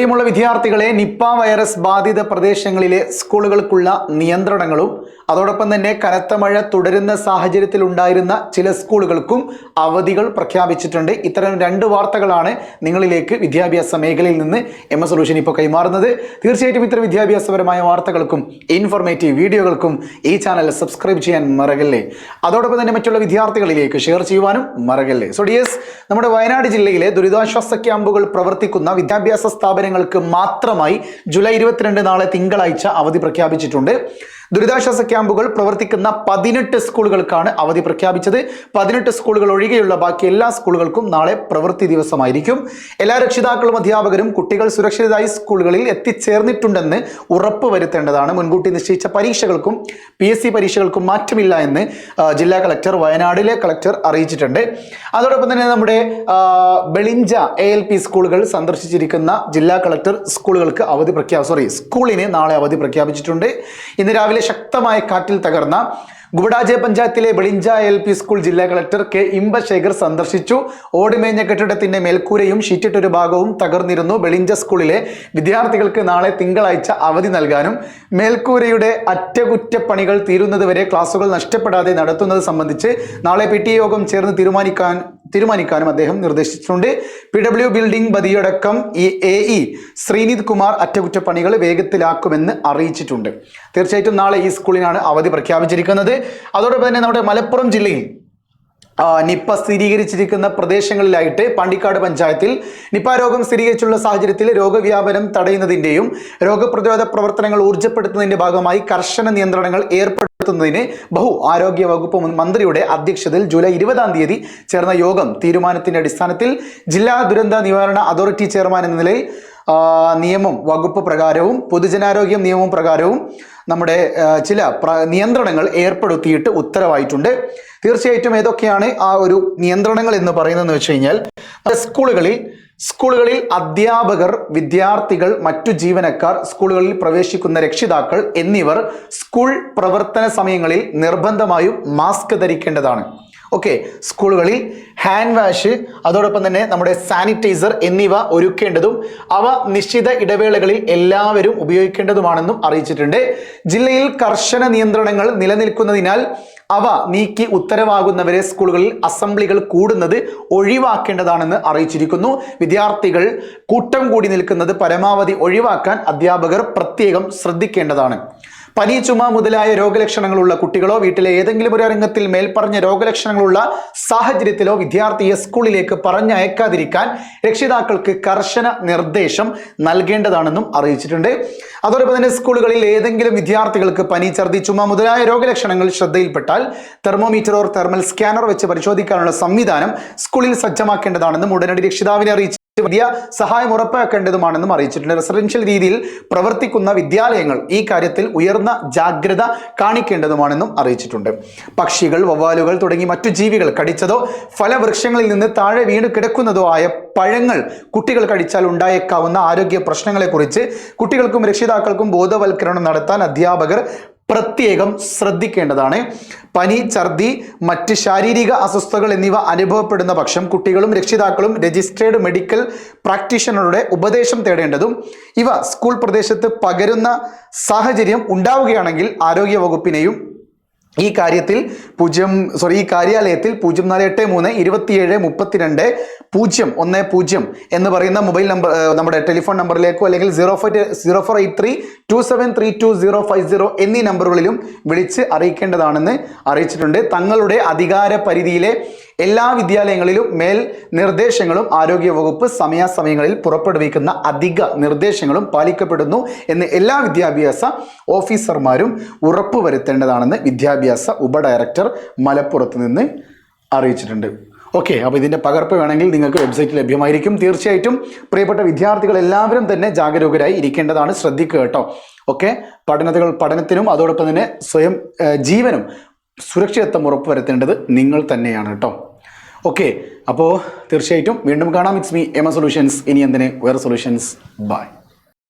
പ്രിയമുള്ള വിദ്യാർത്ഥികളെ Nipah virus ബാധിത പ്രദേശങ്ങളിലെ സ്കൂളുകൾക്കുള്ള നിയന്ത്രണങ്ങളും അതോടൊപ്പം തന്നെ കനത്ത മഴ തുടരുന്ന സാഹചര്യത്തിൽ ഉണ്ടായിരുന്ന ചില സ്കൂളുകൾക്കും അവധികൾ പ്രഖ്യാപിച്ചിട്ടുണ്ട്. ഇത്തരം രണ്ട് വാർത്തകളാണ് നിങ്ങളിലേക്ക് വിദ്യാഭ്യാസ മേഖലയിൽ നിന്ന് എം എസ് സൊല്യൂഷൻ ഇപ്പോൾ കൈമാറുന്നത്. തീർച്ചയായിട്ടും ഇത്തരം വിദ്യാഭ്യാസപരമായ വാർത്തകൾക്കും ഇൻഫോർമേറ്റീവ് വീഡിയോകൾക്കും ഈ ചാനൽ സബ്സ്ക്രൈബ് ചെയ്യാൻ മറകല്ലേ അതോടൊപ്പം തന്നെ മറ്റുള്ള വിദ്യാർത്ഥികളിലേക്ക് ഷെയർ ചെയ്യുവാനും മറകല്ലേ സോ ഡിയസ് നമ്മുടെ വയനാട് ജില്ലയിലെ ദുരിതാശ്വാസ ക്യാമ്പുകൾ പ്രവർത്തിക്കുന്ന വിദ്യാഭ്യാസ സ്ഥാപനങ്ങൾക്ക് മാത്രമായി ജൂലൈ ഇരുപത്തിരണ്ട് നാളെ തിങ്കളാഴ്ച അവധി പ്രഖ്യാപിച്ചിട്ടുണ്ട്. ദുരിതാശ്വാസ ക്യാമ്പുകൾ പ്രവർത്തിക്കുന്ന പതിനെട്ട് സ്കൂളുകൾക്കാണ് അവധി പ്രഖ്യാപിച്ചത്. പതിനെട്ട് സ്കൂളുകൾ ഒഴികെയുള്ള ബാക്കി എല്ലാ സ്കൂളുകൾക്കും നാളെ പ്രവൃത്തി ദിവസമായിരിക്കും. എല്ലാ രക്ഷിതാക്കളും അധ്യാപകരും കുട്ടികൾ സുരക്ഷിതരായി സ്കൂളുകളിൽ എത്തിച്ചേർന്നിട്ടുണ്ടെന്ന് ഉറപ്പ് വരുത്തേണ്ടതാണ്. മുൻകൂട്ടി നിശ്ചയിച്ച പരീക്ഷകൾക്കും പി എസ് സി പരീക്ഷകൾക്കും മാറ്റമില്ല എന്ന് ജില്ലാ കളക്ടർ വയനാടിലെ കളക്ടർ അറിയിച്ചിട്ടുണ്ട്. അതോടൊപ്പം തന്നെ നമ്മുടെ ബെളിഞ്ച എ എൽ പി സ്കൂളുകൾ സന്ദർശിച്ചിരിക്കുന്ന ജില്ലാ കളക്ടർ സ്കൂളുകൾക്ക് അവധി പ്രഖ്യാപി സോറി സ്കൂളിന് നാളെ അവധി പ്രഖ്യാപിച്ചിട്ടുണ്ട്. ഇന്ന് രാവിലെ ശക്തമായ കാറ്റിൽ തകർന്ന ഗുബഡാജെ പഞ്ചായത്തിലെ ബളിഞ്ച എൽ പി സ്കൂൾ ജില്ലാ കളക്ടർ കെ ഇമ്പശേഖർ സന്ദർശിച്ചു. ഓടുമേഞ്ഞ കെട്ടിടത്തിന്റെ മേൽക്കൂരയും ഷീറ്റിട്ടൊരു ഭാഗവും തകർന്നിരുന്നു. ബളിഞ്ച സ്കൂളിലെ വിദ്യാർത്ഥികൾക്ക് നാളെ തിങ്കളാഴ്ച അവധി നൽകാനും മേൽക്കൂരയുടെ അറ്റകുറ്റപ്പണികൾ തീരുന്നതുവരെ ക്ലാസുകൾ നഷ്ടപ്പെടാതെ നടത്തുന്നത് സംബന്ധിച്ച് നാളെ പി യോഗം ചേർന്ന് തീരുമാനിക്കാൻ തീരുമാനിക്കാനും അദ്ദേഹം നിർദ്ദേശിച്ചിട്ടുണ്ട്. പി ഡബ്ല്യു ബിൽഡിംഗ് ബദിയടക്കം ഈ എ ഇ ശ്രീനിത് കുമാർ അറ്റകുറ്റപ്പണികൾ വേഗത്തിലാക്കുമെന്ന് അറിയിച്ചിട്ടുണ്ട്. തീർച്ചയായിട്ടും നാളെ ഈ സ്കൂളിനാണ് അവധി പ്രഖ്യാപിച്ചിരിക്കുന്നത്. അതോടൊപ്പം തന്നെ നമ്മുടെ മലപ്പുറം ജില്ലയിൽ നിപ്പ സ്ഥിരീകരിച്ചിരിക്കുന്ന പ്രദേശങ്ങളിലായിട്ട് പാണ്ടിക്കാട് പഞ്ചായത്തിൽ നിപ്പ രോഗം സ്ഥിരീകരിച്ചുള്ള സാഹചര്യത്തിൽ രോഗവ്യാപനം തടയുന്നതിന്റെയും രോഗപ്രതിരോധ പ്രവർത്തനങ്ങൾ ഊർജപ്പെടുത്തുന്നതിന്റെ ഭാഗമായി കർശന നിയന്ത്രണങ്ങൾ ഏർപ്പെടുത്തുന്നതിന് ബഹു ആരോഗ്യ വകുപ്പ് മന്ത്രിയുടെ അധ്യക്ഷതയിൽ ജൂലൈ ഇരുപതാം തീയതി ചേർന്ന യോഗം തീരുമാനത്തിന്റെ അടിസ്ഥാനത്തിൽ ജില്ലാ ദുരന്ത നിവാരണ അതോറിറ്റി ചെയർമാൻ എന്ന നിലയിൽ നിയമം വകുപ്പ് പ്രകാരവും പൊതുജനാരോഗ്യം നിയമം പ്രകാരവും നമ്മുടെ ചില നിയന്ത്രണങ്ങൾ ഏർപ്പെടുത്തിയിട്ട് ഉത്തരവായിട്ടുണ്ട്. തീർച്ചയായിട്ടും ഏതൊക്കെയാണ് ആ ഒരു നിയന്ത്രണങ്ങൾ എന്ന് പറയുന്നതെന്ന് വെച്ച് കഴിഞ്ഞാൽ സ്കൂളുകളിൽ സ്കൂളുകളിൽ അധ്യാപകർ വിദ്യാർത്ഥികൾ മറ്റു ജീവനക്കാർ സ്കൂളുകളിൽ പ്രവേശിക്കുന്ന രക്ഷിതാക്കൾ എന്നിവർ സ്കൂൾ പ്രവർത്തന സമയങ്ങളിൽ നിർബന്ധമായും മാസ്ക് ധരിക്കേണ്ടതാണ്. ഓക്കെ സ്കൂളുകളിൽ ഹാൻഡ് വാഷ് അതോടൊപ്പം തന്നെ നമ്മുടെ സാനിറ്റൈസർ എന്നിവ ഒരുക്കേണ്ടതും അവ നിശ്ചിത ഇടവേളകളിൽ എല്ലാവരും ഉപയോഗിക്കേണ്ടതുമാണെന്നും അറിയിച്ചിട്ടുണ്ട്. ജില്ലയിൽ കർശന നിയന്ത്രണങ്ങൾ നിലനിൽക്കുന്നതിനാൽ അവ നീക്കി ഉത്തരവാകുന്നവരെ സ്കൂളുകളിൽ അസംബ്ലികൾ കൂടുന്നത് ഒഴിവാക്കേണ്ടതാണെന്ന് അറിയിച്ചിരിക്കുന്നു. വിദ്യാർത്ഥികൾ കൂട്ടം കൂടി നിൽക്കുന്നത് പരമാവധി ഒഴിവാക്കാൻ അധ്യാപകർ പ്രത്യേകം ശ്രദ്ധിക്കേണ്ടതാണ്. പനി ചുമ മുതലായ രോഗലക്ഷണങ്ങളുള്ള കുട്ടികളോ വീട്ടിലെ ഏതെങ്കിലും ഒരു രംഗത്തിൽ മേൽപ്പറഞ്ഞ രോഗലക്ഷണങ്ങളുള്ള സാഹചര്യത്തിലോ വിദ്യാർത്ഥിയെ സ്കൂളിലേക്ക് പറഞ്ഞയക്കാതിരിക്കാൻ രക്ഷിതാക്കൾക്ക് കർശന നിർദ്ദേശം നൽകേണ്ടതാണെന്നും അറിയിച്ചിട്ടുണ്ട്. അതോടൊപ്പം തന്നെ സ്കൂളുകളിൽ ഏതെങ്കിലും വിദ്യാർത്ഥികൾക്ക് പനി ഛർദി ചുമ മുതലായ രോഗലക്ഷണങ്ങൾ ശ്രദ്ധയിൽപ്പെട്ടാൽ തെർമോമീറ്റർ ഓർ തെർമൽ സ്കാനർ വെച്ച് പരിശോധിക്കാനുള്ള സംവിധാനം സ്കൂളിൽ സജ്ജമാക്കേണ്ടതാണെന്നും ഉടനടി രക്ഷിതാവിനെ അറിയിച്ചു. വലിയ സഹായം ഉറപ്പാക്കേണ്ടതുമാണെന്നും അറിയിച്ചിട്ടുണ്ട്. റെസിഡൻഷ്യൽ രീതിയിൽ പ്രവർത്തിക്കുന്ന വിദ്യാലയങ്ങൾ ഈ കാര്യത്തിൽ ഉയർന്ന ജാഗ്രത കാണിക്കേണ്ടതുമാണെന്നും അറിയിച്ചിട്ടുണ്ട്. പക്ഷികൾ വവ്വാലുകൾ തുടങ്ങി മറ്റു ജീവികൾ കടിച്ചതോ ഫലവൃക്ഷങ്ങളിൽ നിന്ന് താഴെ വീണ് കിടക്കുന്നതോ ആയ പഴങ്ങൾ കുട്ടികൾ കടിച്ചാൽ ഉണ്ടായേക്കാവുന്ന ആരോഗ്യ പ്രശ്നങ്ങളെക്കുറിച്ച് കുട്ടികൾക്കും രക്ഷിതാക്കൾക്കും ബോധവൽക്കരണം നടത്താൻ അധ്യാപകർ പ്രത്യേകം ശ്രദ്ധിക്കേണ്ടതാണ്. പനി ഛർദി മറ്റ് ശാരീരിക അസ്വസ്ഥതകൾ എന്നിവ അനുഭവപ്പെടുന്ന പക്ഷം കുട്ടികളും രക്ഷിതാക്കളും രജിസ്ട്രേഡ് മെഡിക്കൽ പ്രാക്ടീഷണറുടെ ഉപദേശം തേടേണ്ടതും. ഇവ സ്കൂൾ പ്രദേശത്ത് പകരുന്ന സാഹചര്യം ഉണ്ടാവുകയാണെങ്കിൽ ആരോഗ്യ വകുപ്പിനെയും ഈ കാര്യത്തിൽ പൂജ്യം സോറി ഈ കാര്യാലയത്തിൽ പൂജ്യം നാല് എട്ട് മൂന്ന് ഇരുപത്തിയേഴ് മുപ്പത്തിരണ്ട് പൂജ്യം ഒന്ന് പൂജ്യം എന്ന് പറയുന്ന മൊബൈൽ നമ്പർ നമ്മുടെ ടെലിഫോൺ നമ്പറിലേക്കോ അല്ലെങ്കിൽ zero five zero four eight three two seven three two zero five zero എന്നീ നമ്പറുകളിലും വിളിച്ച് അറിയിക്കേണ്ടതാണെന്ന് അറിയിച്ചിട്ടുണ്ട്. തങ്ങളുടെ അധികാര പരിധിയിലെ എല്ലാ വിദ്യാലയങ്ങളിലും മേൽ നിർദ്ദേശങ്ങളും ആരോഗ്യ വകുപ്പ് സമയാസമയങ്ങളിൽ പുറപ്പെടുവിക്കുന്ന അധിക നിർദ്ദേശങ്ങളും പാലിക്കപ്പെടുന്നു എന്ന് എല്ലാ വിദ്യാഭ്യാസ ഓഫീസർമാരും ഉറപ്പുവരുത്തേണ്ടതാണെന്ന് വിദ്യാഭ്യാസ ഉപഡയറക്ടർ മലപ്പുറത്ത് നിന്ന് അറിയിച്ചിട്ടുണ്ട്. ഓക്കെ അപ്പോൾ ഇതിന്റെ പകർപ്പ് വേണമെങ്കിൽ നിങ്ങൾക്ക് വെബ്സൈറ്റിൽ ലഭ്യമായിരിക്കും. തീർച്ചയായിട്ടും പ്രിയപ്പെട്ട വിദ്യാർത്ഥികൾ എല്ലാവരും തന്നെ ജാഗരൂകരായി ഇരിക്കേണ്ടതാണ്. ശ്രദ്ധിക്കുക കേട്ടോ. ഓക്കെ പഠനത്തിൽ പഠനത്തിനും അതോടൊപ്പം തന്നെ സ്വയം ജീവനും സുരക്ഷിതത്വം ഉറപ്പുവരുത്തേണ്ടത് നിങ്ങൾ തന്നെയാണ് കേട്ടോ. ഓക്കെ അപ്പോൾ തീർച്ചയായിട്ടും വീണ്ടും കാണാം. It's me M A solutions ഇനി എന്തിന്? വേറെ സൊല്യൂഷൻസ് ബൈ